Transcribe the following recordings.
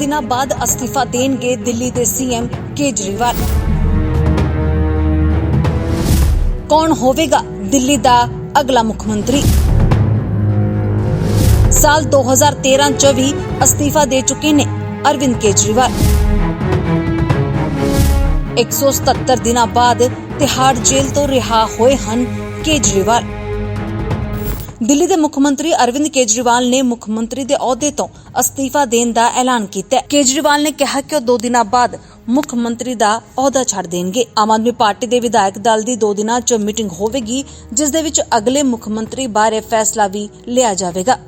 ਦਿਨਾਂ ਬਾਅਦ ਅਸਤੀਫਾ ਦੇਣਗੇ ਦਿੱਲੀ ਦੇ ਸੀਐਮ ਕੇਜਰੀਵਾਲ। ਕੌਣ ਹੋਵੇਗਾ ਦਿੱਲੀ ਦਾ ਅਗਲਾ ਮੁੱਖ ਮੰਤਰੀ? ਸਾਲ 2013 ਚ ਵੀ ਅਸਤੀਫਾ ਦੇ ਚੁੱਕੇ ਨੇ ਅਰਵਿੰਦ ਕੇਜਰੀਵਾਲ। 177 ਦਿਨਾਂ ਬਾਅਦ ਤਿਹਾੜ ਜੇਲ੍ਹ ਤੋਂ ਰਿਹਾ ਹੋਏ ਹਨ ਕੇਜਰੀਵਾਲ। ਦਿੱਲੀ ਦੇ ਮੁੱਖ ਮੰਤਰੀ ਅਰਵਿੰਦ ਕੇਜਰੀਵਾਲ ਨੇ ਮੁੱਖ ਮੰਤਰੀ ਦੇ ਅਹੁਦੇ ਤੋਂ ਅਸਤੀਫਾ ਦੇਣ ਦਾ ਐਲਾਨ ਕੀਤਾ ਕੇਜਰੀਵਾਲ ਨੇ ਕਿਹਾ ਕਿ ਉਹ 2 ਦਿਨਾਂ ਬਾਅਦ ਮੁੱਖ ਮੰਤਰੀ ਦਾ ਅਹੁਦਾ ਛੱਡ ਦੇਣਗੇ। ਆਮ ਆਦਮੀ ਪਾਰਟੀ ਦੇ ਵਿਧਾਇਕ ਦਲ ਦੀ 2 ਦਿਨਾਂ 'ਚ ਮੀਟਿੰਗ ਹੋਵੇਗੀ, ਜਿਸ ਦੇ ਵਿੱਚ ਅਗਲੇ ਮੁੱਖ ਮੰਤਰੀ ਬਾਰੇ ਫੈਸਲਾ ਵੀ ਲਿਆ ਜਾਵੇਗਾ।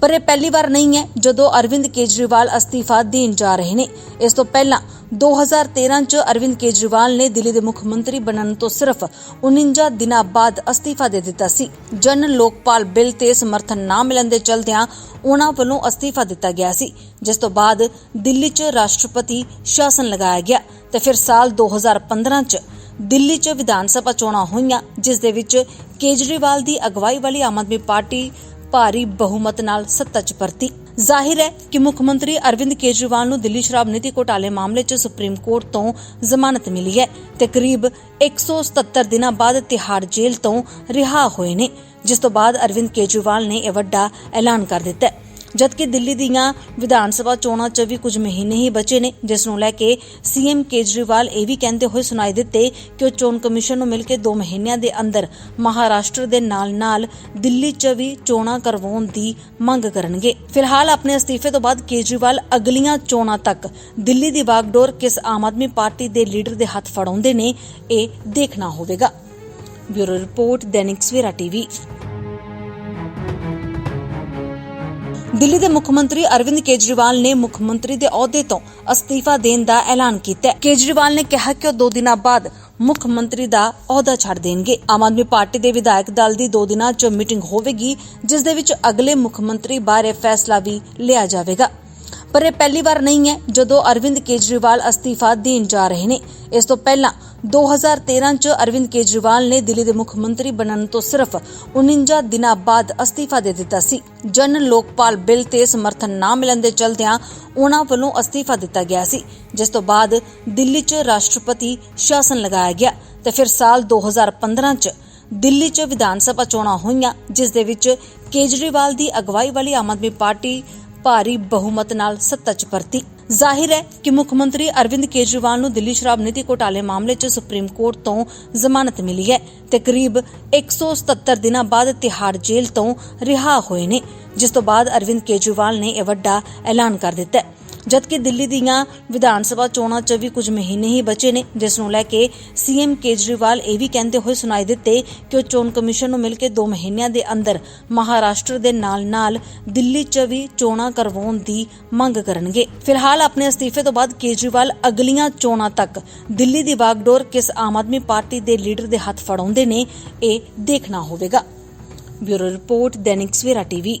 ਪਰ ਇਹ ਪਹਿਲੀ ਵਾਰ ਨਹੀਂ ਹੈ ਜਦੋਂ ਅਰਵਿੰਦ ਕੇਜਰੀਵਾਲ ਅਸਤੀਫਾ ਦੇਣ ਜਾ ਰਹੇ ਨੇ। ਇਸ ਤੋਂ ਪਹਿਲਾਂ 2013 ਚ ਅਰਵਿੰਦ ਕੇਜਰੀਵਾਲ ਨੇ ਦਿੱਲੀ ਦੇ ਮੁੱਖ ਮੰਤਰੀ ਬਣਨ ਤੋਂ ਸਿਰਫ 49 ਦਿਨਾਂ ਬਾਅਦ ਅਸਤੀਫਾ ਦੇ ਦਿੱਤਾ ਸੀ। ਜਨ ਲੋਕਪਾਲ ਬਿੱਲ ਤੇ ਸਮਰਥਨ ਨਾ ਮਿਲਣ ਦੇ ਚਲਦਿਆਂ ਉਹਨਾਂ ਵੱਲੋਂ ਅਸਤੀਫਾ ਦਿੱਤਾ ਗਿਆ ਸੀ, ਜਿਸ ਤੋਂ ਬਾਅਦ ਦਿੱਲੀ 'ਚ ਰਾਸ਼ਟਰਪਤੀ ਸ਼ਾਸਨ ਲਗਾਇਆ ਗਿਆ ਤੇ ਫਿਰ ਸਾਲ 2015 ਚ ਦਿੱਲੀ 'ਚ ਵਿਧਾਨ ਸਭਾ ਚੋਣਾਂ ਹੋਈਆਂ, ਜਿਸ ਦੇ ਵਿੱਚ ਕੇਜਰੀਵਾਲ ਦੀ ਅਗਵਾਈ ਵਾਲੀ ਆਮ ਆਦਮੀ ਪਾਰਟੀ ਭਾਰੀ ਬਹੁਮਤ ਨਾਲ ਸੱਤਾ 'ਚ ਪਰਤੀ। ਜ਼ਾਹਿਰ ਹੈ ਕਿ ਮੁੱਖ ਮੰਤਰੀ ਅਰਵਿੰਦ ਕੇਜਰੀਵਾਲ ਨੂੰ ਦਿੱਲੀ ਸ਼ਰਾਬ ਨੀਤੀ ਘੋਟਾਲੇ ਮਾਮਲੇ 'ਚ ਸੁਪਰੀਮ ਕੋਰਟ ਤੋਂ ਜ਼ਮਾਨਤ ਮਿਲੀ ਹੈ ਤੇ ਕਰੀਬ 177 ਦਿਨਾਂ ਬਾਅਦ ਤਿਹਾੜ ਜੇਲ੍ਹ ਤੋਂ ਰਿਹਾ ਹੋਏ ਨੇ, ਜਿਸ ਤੋਂ ਬਾਅਦ ਅਰਵਿੰਦ ਕੇਜਰੀਵਾਲ ਨੇ ਇਹ ਵੱਡਾ ਐਲਾਨ ਕਰ ਦਿੱਤਾ ਹੈ। ਜਦਕਿ ਦਿੱਲੀ ਦੀਆਂ ਵਿਧਾਨ ਸਭਾ ਚੋਣਾਂ 'ਚ ਵੀ ਕੁਝ ਮਹੀਨੇ ਹੀ ਬਚੇ ਨੇ, ਜਿਸ ਨੂੰ ਲੈ ਕੇ ਸੀਐਮ ਕੇਜਰੀਵਾਲ ਇਹ ਵੀ ਕਹਿੰਦੇ ਹੋਏ ਸੁਣਾਈ ਦਿੱਤੇ ਕਿ ਉਹ ਚੋਣ ਕਮਿਸ਼ਨ ਨੂੰ ਮਿਲ ਕੇ 2 ਮਹੀਨਿਆਂ ਦੇ ਅੰਦਰ ਮਹਾਰਾਸ਼ਟਰ ਦੇ ਨਾਲ-ਨਾਲ ਦਿੱਲੀ 'ਚ ਵੀ ਚੋਣਾਂ ਕਰਵਾਉਣ ਦੀ ਮੰਗ ਕਰਨਗੇ। ਫਿਲਹਾਲ ਆਪਣੇ ਅਸਤੀਫੇ ਤੋਂ ਬਾਅਦ ਕੇਜਰੀਵਾਲ ਅਗਲੀਆਂ ਚੋਣਾਂ ਤੱਕ ਦਿੱਲੀ ਦੀ ਵਾਗਡੋਰ ਕਿਸ ਆਮ ਆਦਮੀ ਪਾਰਟੀ ਦੇ ਲੀਡਰ ਦੇ ਹੱਥ ਫੜਾਉਂਦੇ ਨੇ, ਇਹ ਦੇਖਣਾ ਹੋਵੇਗਾ। Bureau report, Dainik Savera TV. Delhi ਦੇ ਮੁੱਖ ਮੰਤਰੀ ਅਰਵਿੰਦ ਕੇਜਰੀਵਾਲ ਨੇ ਮੁੱਖ ਮੰਤਰੀ ਦੇ ਅਹੁਦੇ ਤੋਂ ਅਸਤੀਫਾ ਦੇਣ ਦਾ ਐਲਾਨ ਕੀਤਾ ਹੈ। ਕੇਜਰੀਵਾਲ ਨੇ ਕਿਹਾ ਕਿ ਉਹ 2 ਦਿਨਾਂ ਬਾਅਦ ਮੁੱਖ ਮੰਤਰੀ ਦਾ ਅਹੁਦਾ ਛੱਡ ਦੇਣਗੇ। ਆਮ ਆਦਮੀ ਪਾਰਟੀ ਦੇ ਵਿਧਾਇਕ ਦਲ ਦੀ 2 ਦਿਨਾਂ 'ਚ ਮੀਟਿੰਗ ਹੋਵੇਗੀ, ਜਿਸ ਦੇ ਵਿੱਚ ਅਗਲੇ ਮੁੱਖ ਮੰਤਰੀ ਬਾਰੇ ਫੈਸਲਾ ਵੀ ਲਿਆ ਜਾਵੇਗਾ। ਪਰ ਇਹ ਪਹਿਲੀ ਵਾਰ ਨਹੀਂ ਹੈ ਜਦੋਂ ਅਰਵਿੰਦ ਕੇਜਰੀਵਾਲ ਅਸਤੀਫਾ ਦੇਣ ਜਾ ਰਹੇ ਨੇ। ਇਸ ਤੋਂ ਪਹਿਲਾਂ 2013 ਚ ਅਰਵਿੰਦ ਕੇਜਰੀਵਾਲ ਨੇ ਦਿੱਲੀ ਦੇ ਮੁੱਖ ਮੰਤਰੀ ਬਣਨ ਤੋਂ ਸਿਰਫ 49 ਦਿਨਾਂ ਬਾਅਦ ਅਸਤੀਫਾ ਦੇ ਦਿੱਤਾ ਸੀ। ਜਨ ਲੋਕਪਾਲ ਬਿੱਲ ਤੇ ਸਮਰਥਨ ਨਾ ਮਿਲਣ ਦੇ ਚਲਦਿਆਂ ਉਹਨਾਂ ਵੱਲੋਂ ਅਸਤੀਫਾ ਦਿੱਤਾ ਗਿਆ ਸੀ, ਜਿਸ ਤੋਂ ਬਾਅਦ ਦਿੱਲੀ 'ਚ ਰਾਸ਼ਟਰਪਤੀ ਸ਼ਾਸਨ ਲਗਾਇਆ ਗਿਆ ਤੇ ਫਿਰ ਸਾਲ 2015 ਚ ਦਿੱਲੀ 'ਚ ਵਿਧਾਨ ਸਭਾ ਚੋਣਾਂ ਹੋਈਆਂ, ਜਿਸ ਦੇ ਵਿੱਚ ਕੇਜਰੀਵਾਲ ਦੀ ਅਗਵਾਈ ਵਾਲੀ ਆਮ ਆਦਮੀ ਪਾਰਟੀ ਭਾਰੀ ਬਹੁਮਤ ਨਾਲ ਸੱਤਾ 'ਚ ਪਰਤੀ। ਜ਼ਾਹਿਰ ਹੈ ਕਿ ਮੁੱਖ ਮੰਤਰੀ ਅਰਵਿੰਦ ਕੇਜਰੀਵਾਲ ਨੂੰ ਦਿੱਲੀ ਸ਼ਰਾਬ ਨੀਤੀ ਘੋਟਾਲੇ ਮਾਮਲੇ 'ਚ ਸੁਪਰੀਮ ਕੋਰਟ ਤੋਂ ਜ਼ਮਾਨਤ ਮਿਲੀ ਹੈ ਤੇ ਕਰੀਬ 177 ਦਿਨਾਂ ਬਾਅਦ ਤਿਹਾੜ ਜੇਲ੍ਹ ਤੋਂ ਰਿਹਾ ਹੋਏ ਨੇ, ਜਿਸ ਤੋਂ ਬਾਅਦ ਅਰਵਿੰਦ ਕੇਜਰੀਵਾਲ ਨੇ ਇਹ ਵੱਡਾ ਐਲਾਨ ਕਰ ਦਿੱਤਾ ਹੈ। ਜਦਕਿ ਦਿੱਲੀ ਦੀਆਂ ਵਿਧਾਨ ਸਭਾ ਚੋਣਾਂ 'ਚ ਵੀ ਕੁਝ ਮਹੀਨੇ ਹੀ ਬਚੇ ਨੇ, ਜਿਸ ਨੂੰ ਲੈ ਕੇ ਸੀਐਮ ਕੇਜਰੀਵਾਲ ਇਹ ਵੀ ਕਹਿੰਦੇ ਹੋਏ ਸੁਣਾਈ ਦਿੱਤੇ ਕਿ ਉਹ ਚੋਣ ਕਮਿਸ਼ਨ ਨੂੰ ਮਿਲ ਕੇ 2 ਮਹੀਨਿਆਂ ਦੇ ਅੰਦਰ ਮਹਾਰਾਸ਼ਟਰ ਦੇ ਨਾਲ-ਨਾਲ ਦਿੱਲੀ 'ਚ ਵੀ ਚੋਣਾਂ ਕਰਵਾਉਣ ਦੀ ਮੰਗ ਕਰਨਗੇ। ਫਿਲਹਾਲ ਆਪਣੇ ਅਸਤੀਫੇ ਤੋਂ ਬਾਅਦ ਕੇਜਰੀਵਾਲ ਅਗਲੀਆਂ ਚੋਣਾਂ ਤੱਕ ਦਿੱਲੀ ਦੀ ਵਾਗਡੋਰ ਕਿਸ ਆਮ ਆਦਮੀ ਪਾਰਟੀ ਦੇ ਲੀਡਰ ਦੇ ਹੱਥ ਫੜਾਉਂਦੇ ਨੇ, ਇਹ ਦੇਖਣਾ ਹੋਵੇਗਾ। Bureau report, Dainik Savera TV.